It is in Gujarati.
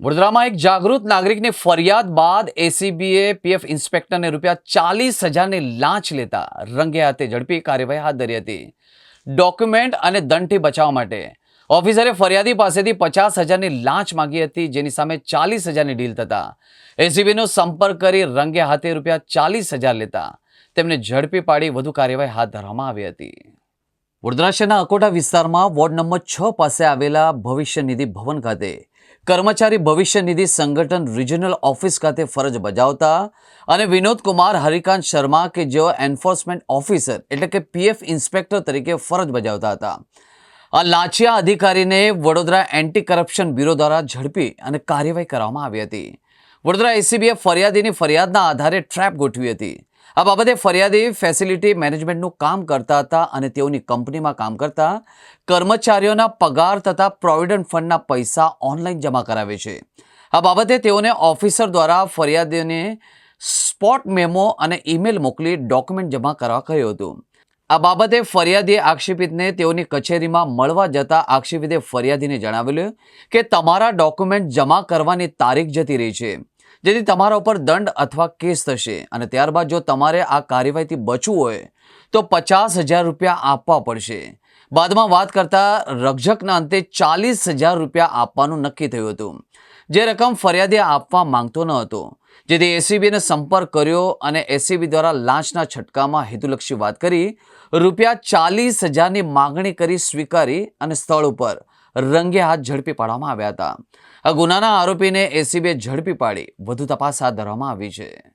વડોદરામાં એક જાગૃત નાગરિકની ફરિયાદ બાદ એસીબીએ પીએફ ઇન્સ્પેક્ટરને રૂપિયા ચાલીસ હજારની લાંચ લેતા રંગે હાથે ઝડપી કાર્યવાહી હાથ ધરી હતી. ડોક્યુમેન્ટ અને દંડથી બચાવવા માટે ઓફિસરે ફરિયાદી પાસેથી પચાસ હજારની લાંચ માગી હતી, જેની સામે ચાલીસ હજારની ડીલ થતા. એસીબીનો સંપર્ક કરી રંગે હાથે રૂપિયા ચાલીસ હજાર લેતા તેમને ઝડપી પાડી વધુ કાર્યવાહી હાથ ધરવામાં આવી હતી. વડોદરા શહેરના અકોટા વિસ્તારમાં વોર્ડ નંબર છ પાસે આવેલા ભવિષ્ય નિધિ ભવન ખાતે કર્મચારી ભવિષ્ય નિધિ સંગઠન રિજનલ ઓફિસ ખાતે ફરજ બજાવતા અને વિનોદ કુમાર, હરિકાંત શર્મા કે જેઓ એન્ફોર્સમેન્ટ ઓફિસર એટલે કે પીએફ ઇન્સ્પેક્ટર તરીકે ફરજ બજાવતા હતા. આ લાંચિયા અધિકારીને વડોદરા એન્ટી કરપ્શન બ્યુરો દ્વારા ઝડપી અને કાર્યવાહી કરવામાં આવી હતી. વડોદરા એસીબીએ ફરિયાદીની ફરિયાદના આધારે ટ્રેપ ગોઠવી હતી. આ બાબતે ફરિયાદી ફેસિલિટી મેનેજમેન્ટનું કામ કરતા હતા અને તેઓની કંપનીમાં કામ કરતા કર્મચારીઓના પગાર તથા પ્રોવિડન્ટ ફંડના પૈસા ઓનલાઈન જમા કરાવે છે. આ બાબતે તેઓને ઓફિસર દ્વારા ફરિયાદીઓને સ્પોટ મેમો અને ઈમેલ મોકલી ડોક્યુમેન્ટ જમા કરવા કહ્યું હતું. આ બાબતે ફરિયાદીએ આક્ષેપિતને તેઓની કચેરીમાં મળવા જતા આક્ષેપિતે ફરિયાદીને જણાવેલું કે તમારા ડોક્યુમેન્ટ જમા કરવાની તારીખ જતી રહી છે. જેથી તમારા ઉપર દંડ અથવા કેસ થશે. અને ત્યારબાદ જો તમારે આ કાર્યવાહીથી બચવું હોય, તો પચાસ હજાર રૂપિયા આપવા પડશે. બાદમાં વાત કરતા રક્ષકના અંતે ચાલીસ હજાર રૂપિયા આપવાનું નક્કી થયું હતું. જે રકમ ફરિયાદી આપવા માંગતો ન હતો. જેથી એસીબીને સંપર્ક કર્યો અને એસીબી દ્વારા લાંચના છટકામાં હેતુલક્ષી વાત કરી, રૂપિયા ચાલીસ હજારની માગણી કરી સ્વીકારી અને સ્થળ ઉપર રંગે હાથ ઝડપી પાડવામાં આવ્યા હતા. આ ગુનાના આરોપીને એસીબીએ ઝડપી પાડી. વધુ તપાસ હાથ ધરવામાં આવી છે.